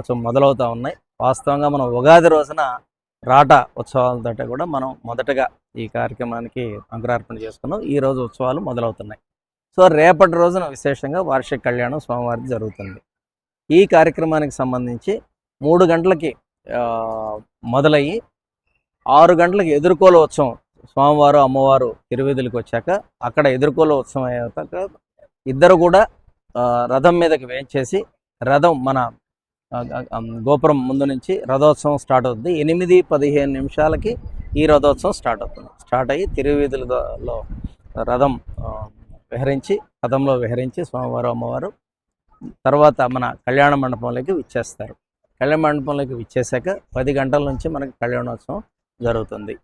కొంచెం మొదలవుతూ ఉన్నాయి. వాస్తవంగా మనం ఉగాది రోజున రాట ఉత్సవాలతో కూడా మనం మొదటగా ఈ కార్యక్రమానికి అంకురార్పణ చేసుకున్నాం. ఈ రోజు ఉత్సవాలు మొదలవుతున్నాయి. సో రేపటి రోజున విశేషంగా వార్షిక కళ్యాణం స్వామివారికి జరుగుతుంది. ఈ కార్యక్రమానికి సంబంధించి మూడు గంటలకి మొదలయ్యి ఆరు గంటలకు ఎదుర్కోల ఉత్సవం స్వామివారు అమ్మవారు తిరువేదులకు వచ్చాక అక్కడ ఎదుర్కోల ఉత్సవం అయ్యాక ఇద్దరు కూడా రథం మీదకి వేయించేసి రథం మన గోపురం ముందు నుంచి రథోత్సవం స్టార్ట్ అవుతుంది. ఎనిమిది పదిహేను నిమిషాలకి ఈ రథోత్సవం స్టార్ట్ అవుతుంది. స్టార్ట్ అయ్యి తిరువీధులలో రథం విహరించి రథంలో విహరించి స్వామివారు అమ్మవారు తర్వాత మన కళ్యాణ మండపంలోకి విచ్చేస్తారు. కళ్యాణ మండపంలోకి విచ్చేసాక పది గంటల నుంచి మనకి కళ్యాణోత్సవం జరుగుతుంది.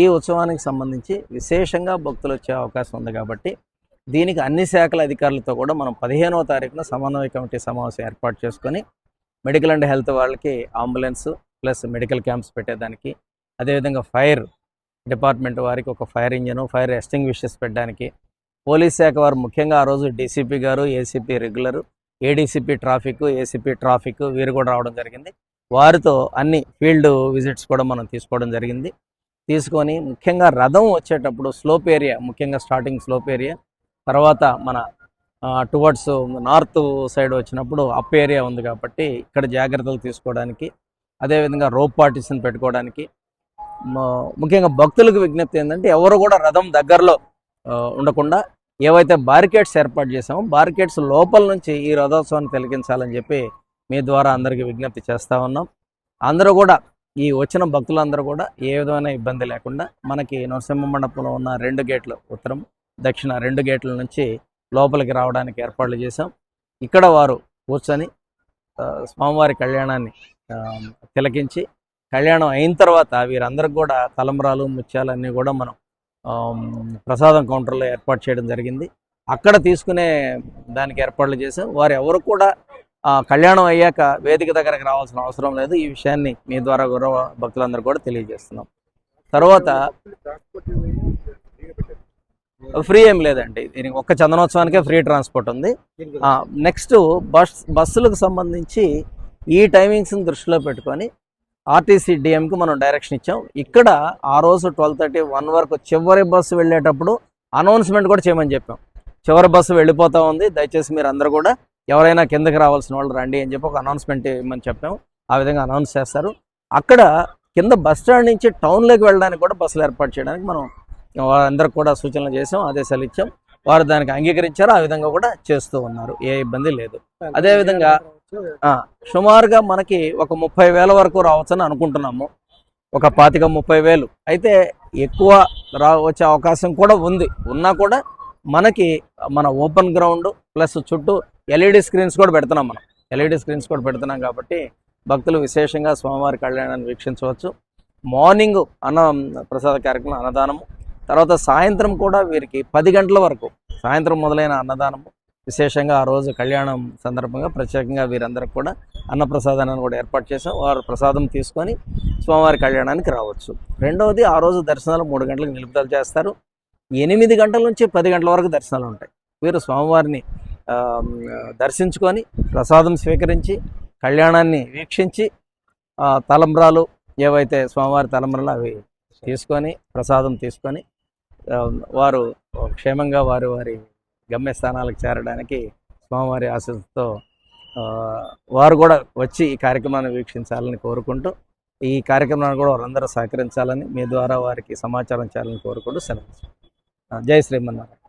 ఈ ఉత్సవానికి సంబంధించి విశేషంగా భక్తులు వచ్చే అవకాశం ఉంది కాబట్టి దీనికి అన్ని శాఖల అధికారులతో కూడా మనం పదిహేనవ తారీఖున సమన్వయ కమిటీ సమావేశం ఏర్పాటు చేసుకొని మెడికల్ అండ్ హెల్త్ వాళ్ళకి అంబులెన్స్ ప్లస్ మెడికల్ క్యాంప్స్ పెట్టేదానికి. అదేవిధంగా ఫైర్ డిపార్ట్మెంట్ వారికి ఒక ఫైర్ ఇంజను ఫైర్ ఎస్టింగ్విషెస్ పెట్టడానికి. పోలీస్ శాఖ వారు ముఖ్యంగా ఆ రోజు డీసీపీ గారు ACP regular ADCP traffic ACP traffic వీరు కూడా రావడం జరిగింది. వారితో అన్ని ఫీల్డ్ విజిట్స్ కూడా మనం తీసుకోవడం జరిగింది. తీసుకొని ముఖ్యంగా రథం వచ్చేటప్పుడు స్లోప్ ఏరియా ముఖ్యంగా స్టార్టింగ్ స్లోప్ ఏరియా తర్వాత మన టువర్డ్స్ నార్త్ సైడ్ వచ్చినప్పుడు అప్ ఏరియా ఉంది కాబట్టి ఇక్కడ జాగ్రత్తలు తీసుకోవడానికి అదేవిధంగా రోప్ పార్టీషన్ పెట్టుకోవడానికి. ముఖ్యంగా భక్తులకు విజ్ఞప్తి ఏంటంటే ఎవరు కూడా రథం దగ్గరలో ఉండకుండా ఏవైతే బారికేడ్స్ ఏర్పాటు చేసామో బారికేడ్స్ లోపల నుంచి ఈ రథోత్సవాన్ని తిలకించాలని చెప్పి మీ ద్వారా అందరికీ విజ్ఞప్తి చేస్తూ ఉన్నాం. అందరూ కూడా ఈ వచ్చిన భక్తులందరూ కూడా ఏ విధమైన ఇబ్బంది లేకుండా మనకి నరసింహ మండపంలో ఉన్న రెండు గేట్లు ఉత్తరం దక్షిణ రెండు గేట్ల నుంచి లోపలికి రావడానికి ఏర్పాట్లు చేశాం. ఇక్కడ వారు కూర్చొని స్వామివారి కళ్యాణాన్ని తిలకించి కళ్యాణం అయిన తర్వాత వీరందరికి కూడా తలంబరాలు ముత్యాలన్నీ కూడా మనం ప్రసాదం కౌంటర్లో ఏర్పాటు చేయడం జరిగింది. అక్కడ తీసుకునే దానికి ఏర్పాట్లు చేశాం. వారు ఎవరు కూడా కళ్యాణం అయ్యాక వేదిక దగ్గరకు రావాల్సిన అవసరం లేదు. ఈ విషయాన్ని మీ ద్వారా గౌరవ భక్తులందరూ కూడా తెలియజేస్తున్నాం. తర్వాత ఫ్రీ ఏం లేదండి. దీనికి ఒక్క చందనోత్సవానికే ఫ్రీ ట్రాన్స్పోర్ట్ ఉంది. నెక్స్ట్ బస్ బస్సులకు సంబంధించి ఈ టైమింగ్స్ని దృష్టిలో పెట్టుకొని ఆర్టీసీ డిఎంకి మనం డైరెక్షన్ ఇచ్చాం. ఇక్కడ ఆ రోజు ట్వెల్వ్ థర్టీ వన్ వరకు చివరి బస్సు వెళ్ళేటప్పుడు అనౌన్స్మెంట్ కూడా చేయమని చెప్పాం. చివరి బస్సు వెళ్ళిపోతా ఉంది. దయచేసి మీరు అందరూ కూడా ఎవరైనా కిందకి రావాల్సిన వాళ్ళు రండి అని చెప్పి ఒక అనౌన్స్మెంట్ ఇవ్వమని చెప్పాం. ఆ విధంగా అనౌన్స్ చేస్తారు. అక్కడ కింద బస్ స్టాండ్ నుంచి టౌన్లోకి వెళ్ళడానికి కూడా బస్సులు ఏర్పాటు చేయడానికి మనం వారందరికి కూడా సూచనలు చేసాం ఆదేశాలు ఇచ్చాం. వారు దానికి అంగీకరించారు ఆ విధంగా కూడా చేస్తూ ఉన్నారు. ఏ ఇబ్బంది లేదు. అదేవిధంగా ఆ, సుమారుగా మనకి ఒక ముప్పై వేల వరకు రావచ్చని అనుకుంటున్నాము. ఒక పాతిక ముప్పై వేలు. అయితే ఎక్కువ రా వచ్చే అవకాశం కూడా ఉంది. ఉన్నా కూడా మనకి మన ఓపెన్ గ్రౌండ్ ప్లస్ చుట్టూ ఎల్ఈడి స్క్రీన్స్ కూడా పెడుతున్నాం మనం. ఎల్ఈడి స్క్రీన్స్ కూడా పెడుతున్నాం కాబట్టి భక్తులు విశేషంగా స్వామివారి కళ్యాణాన్ని వీక్షించవచ్చు. మార్నింగ్ అన్న ప్రసాద కార్యక్రమం అన్నదానము తర్వాత సాయంత్రం కూడా వీరికి పది గంటల వరకు సాయంత్రం మొదలైన అన్నదానము విశేషంగా ఆ రోజు కళ్యాణం సందర్భంగా ప్రత్యేకంగా వీరందరికి కూడా అన్నప్రసాదాన్ని కూడా ఏర్పాటు చేసాం వారు ప్రసాదం తీసుకొని స్వామివారి కళ్యాణానికి రావచ్చు. రెండవది ఆ రోజు దర్శనాలు మూడు గంటలకు నిలుపుదల చేస్తారు. ఎనిమిది గంటల నుంచి పది గంటల వరకు దర్శనాలు ఉంటాయి. వీరు స్వామివారిని దర్శించుకొని ప్రసాదం స్వీకరించి కళ్యాణాన్ని వీక్షించి తలంబ్రాలు ఏవైతే స్వామివారి తలంబ్రాలు అవి తీసుకొని ప్రసాదం తీసుకొని Um, వారు క్షేమంగా వారి వారి గమ్యస్థానాలకు చేరడానికి స్వామివారి ఆశీస్సుతో వారు కూడా వచ్చి ఈ కార్యక్రమాన్ని వీక్షించాలని కోరుకుంటూ ఈ కార్యక్రమాన్ని కూడా వారందరూ సహకరించాలని మీ ద్వారా వారికి సమాచారం చేయాలని కోరుకుంటూ సెలవు జై శ్రీమన్నారాయణ.